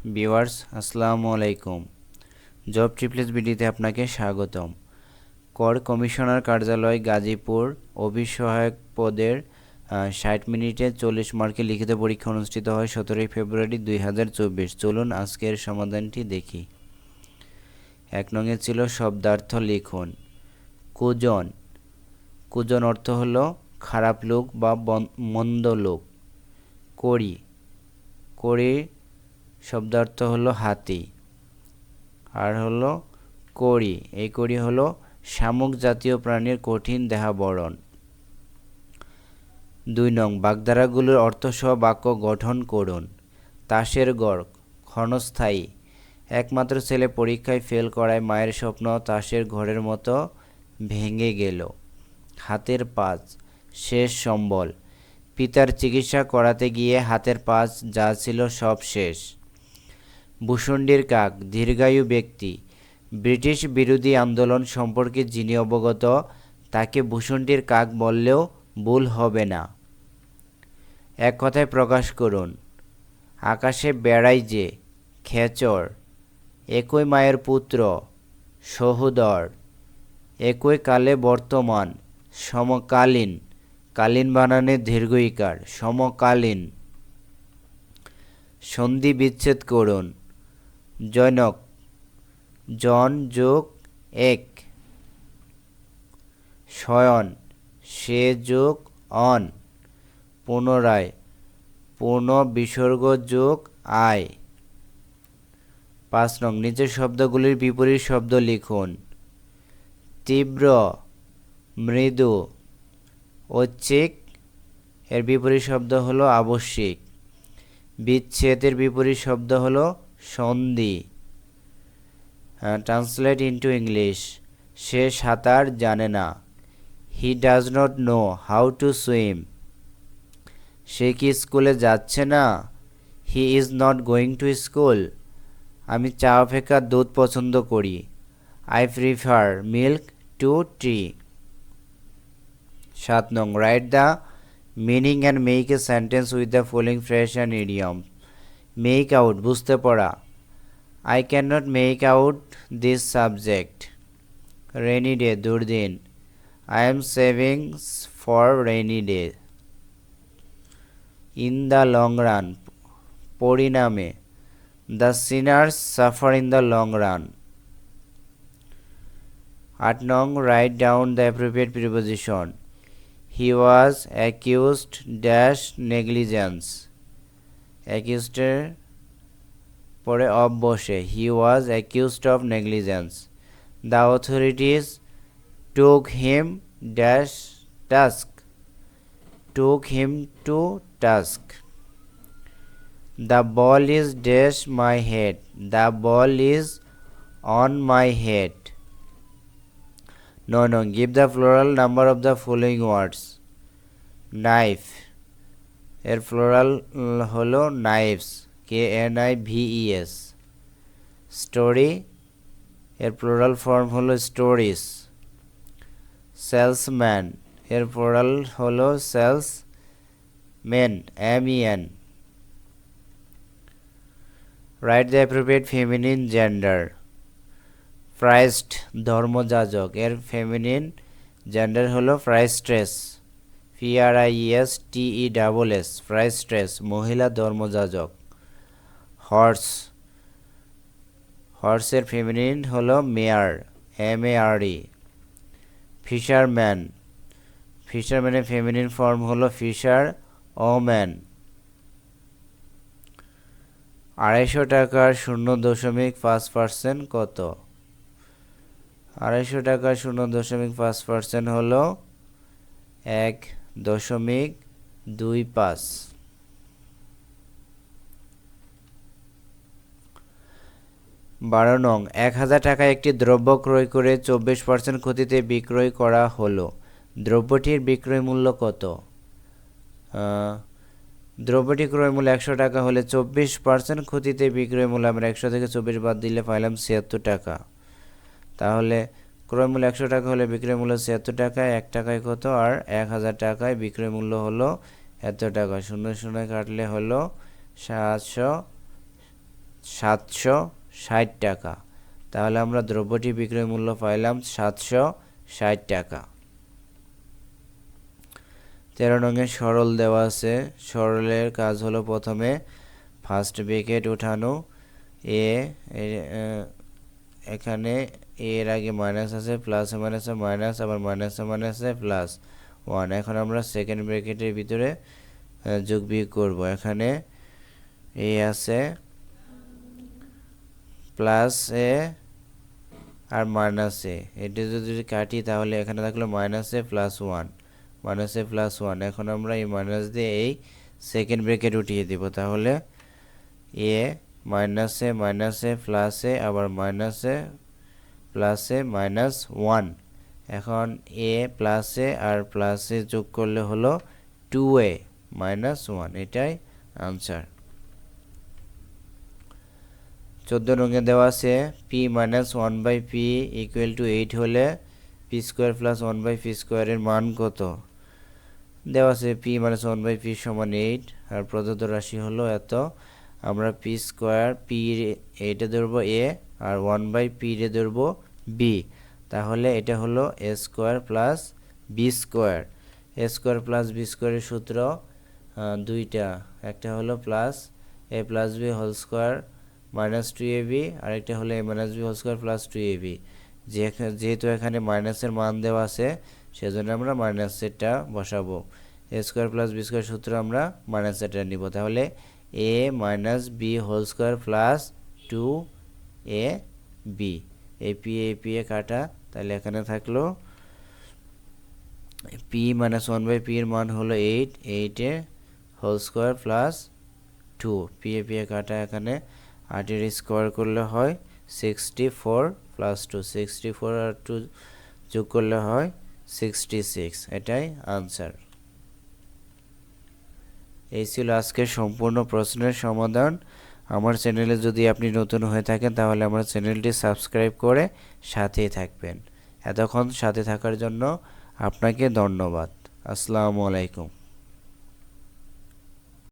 Viewers, আসসালামু আলাইকুম। Job ট্রিপলেস বিডিতে আপনাকে স্বাগতম। কর কমিশনার কার্যালয় গাজীপুর অফিস সহায়ক পদের ষাট মিনিটে চল্লিশ মার্কে লিখিত পরীক্ষা অনুষ্ঠিত হয় সতেরোই ফেব্রুয়ারি দুই হাজার চব্বিশ। চলুন আজকের সমাধানটি দেখি। এক নঙে ছিল শব্দার্থ লিখুন। কুজন। কুজন অর্থ হলো খারাপ লোক বা মন্দ লোক। করি। করি শব্দার্থ হলো হাতি, আর হলো কড়ি। এই কড়ি হলো শামুক জাতীয় প্রাণীর কঠিন দেহাবরণ। দুই নং, বাগধারাগুলোর অর্থসহ বাক্য গঠন করুন। তাসের গড় ক্ষণস্থায়ী। একমাত্র ছেলে পরীক্ষায় ফেল করায় মায়ের স্বপ্ন তাসের ঘরের মতো ভেঙে গেল। হাতের পাঁচ, শেষ সম্বল। পিতার চিকিৎসা করাতে গিয়ে হাতের পাঁচ, যা ছিল সব শেষ। ভূষণ্ডির কাক, দীর্ঘায়ু ব্যক্তি। ব্রিটিশ বিরোধী আন্দোলন সম্পর্কে যিনি অবগত, তাকে ভূষণ্ডির কাক বললেও ভুল হবে না। এক কথায় প্রকাশ করুন, আকাশে বেড়াই যে, খেচর, একই মায়ের পুত্র, সহোদর, একই কালে বর্তমান, সমকালীন, কালীন বানানে দীর্ঘ ইকার সমকালীন। সন্ধি বিচ্ছেদ করুন জনক, জন যোগ এক। শয়ন, সে যোগ অন। পুনরায় পুনঃ বিসর্গ যোগ আয়। পাঁচ নং নিচের শব্দগুলির বিপরীত শব্দ লিখুন। তীব্র, মৃদু, ঐচ্ছিক, এর বিপরীত শব্দ হলো আবশ্যিক। বিচ্ছেদের বিপরীত শব্দ হলো সন্ধি। ট্রান্সলেট ইন্টু ইংলিশ সে সাঁতার জানে না। He does not know how to swim সে কি স্কুলে যাচ্ছে না? He is not going to school আমি চা অপেক্ষা দুধ পছন্দ করি। I prefer milk to tea সাত নং write the meaning and make a sentence with the following phrase and idiom make out বুঝতে পড়া I can not make out this subject rainy day দুর্দিন I am savings for rainy day in the long run পরিণামে the sinners suffer in the long run আট নং right down the appropriate preposition he was accused dash negligence অ্যাকিউজডের পরে of বসে he was accused of negligence the authorities took him dash task took him to task. The ball is dash my head. The ball is on my head. No, no. Give the plural number of the following words. Knife. এর plural হলো knives K N I V E S story এর plural form হলো stories salesman এর plural হলো salesmen M E N write the appropriate feminine gender priest ধর্মযাজক, এর feminine gender হলো priestess P R I S T E double S priestess মহিলা ধর্মযাজক। Horse হর্সের feminine হলো mare M A R E fisherman ফিশারম্যানের feminine form হলো fisherwoman আড়াইশো টাকার শূন্য দশমিক পাঁচ পার্সেন্ট কত? আড়াইশো টাকার শূন্য দশমিক পাঁচ পার্সেন্ট হলো এক দশমিক দুই পাঁচ। বারো নং, এক হাজার টাকায় একটি দ্রব্য ক্রয় করে চব্বিশ পার্সেন্ট ক্ষতিতে বিক্রয় করা হলো। দ্রব্যটির বিক্রয় মূল্য কত? দ্রব্যটি ক্রয় মূল্য একশো টাকা হলে চব্বিশ পার্সেন্ট ক্ষতিতে বিক্রয় মূল্য আমরা একশো থেকে চব্বিশ বাদ দিলে পাইলাম ছিয়াত্তর টাকা। তাহলে ক্রয় মূল্য একশো টাকা হলে বিক্রয় মূল্য ছিয়াত্তর টাকা, এক টাকায় কত? আর এক হাজার টাকায় বিক্রয় মূল্য হলো এত টাকা। শূন্য শূন্য কাটলে হলো সাতশো সাতশো ষাট টাকা। তাহলে আমরা দ্রব্যটি বিক্রয় মূল্য পাইলাম সাতশো ষাট টাকা। তেরো নঙে সরল দেওয়া আছে। সরলের কাজ হলো প্রথমে ফার্স্ট ব্রেকেট উঠানো। এ, এখানে এর আগে মাইনাস আছে প্লাসে মাইনাসে মাইনাস আবার মাইনাসে মাইনাসে প্লাস ওয়ান এখন আমরা সেকেন্ড ব্রেকেটের ভিতরে যোগ বিয়োগ করব। এখানে এ আছে প্লাস এ আর মাইনাস এ এটা যদি কাটি, তাহলে এখানে থাকল minus A plus one minus A plus one এখন আমরা এই মাইনাস দিয়ে এই সেকেন্ড ব্রেকেট উঠিয়ে দিব। তাহলে এ মাইনাসে মাইনাসে প্লাসে আবার মাইনাসে প্লাসে মাইনাস ওয়ান এখন এ প্লাসে আর প্লাসে যোগ করলে হলো টু এ মাইনাস ওয়ান এটাই আনসার চোদ্দ রঙে দেওয়া আছে P minus one by P equal to eight হলে P square plus one by P স্কোয়ারের মান কত? দেওয়া আছে P minus one by P সমান এইট আর প্রদত্ত রাশি হলো এত। আমরা পি স্কোয়ার পি এইটা ধরবো এ আর ওয়ান বাই পি রে ধরবো বি তাহলে এটা হলো A square plus B square A square plus B স্কোয়ারের সূত্র দুইটা। একটা হলো plus A plus B whole square minus two A B আরেকটা হলো A minus B whole square plus two A B যেহেতু এখানে মাইনাসের মান দেওয়া আছে, সেজন্য আমরা মাইনাসেরটা বসাবো। A square plus B square সূত্র আমরা মাইনাসেরটা নিব। তাহলে A minus B whole square plus two A B A P A কাটা, তাহলে এখানে থাকল P minus one by P এর মান হলো এইট এইটে whole square plus two P A P A কাটা এখানে আটের স্কোয়ার করলে হয় sixty four plus two sixty four আর টু যোগ করলে হয় সিক্সটি সিক্স এটাই আনসার এই ছিল আজকের সম্পূর্ণ প্রশ্নের সমাধান। আমার চ্যানেলে যদি আপনি নতুন হয়ে থাকেন, তাহলে আমার চ্যানেলটি সাবস্ক্রাইব করে সাথেই থাকবেন। এতক্ষণ সাথে থাকার জন্য আপনাকে ধন্যবাদ। আসসালামু আলাইকুম।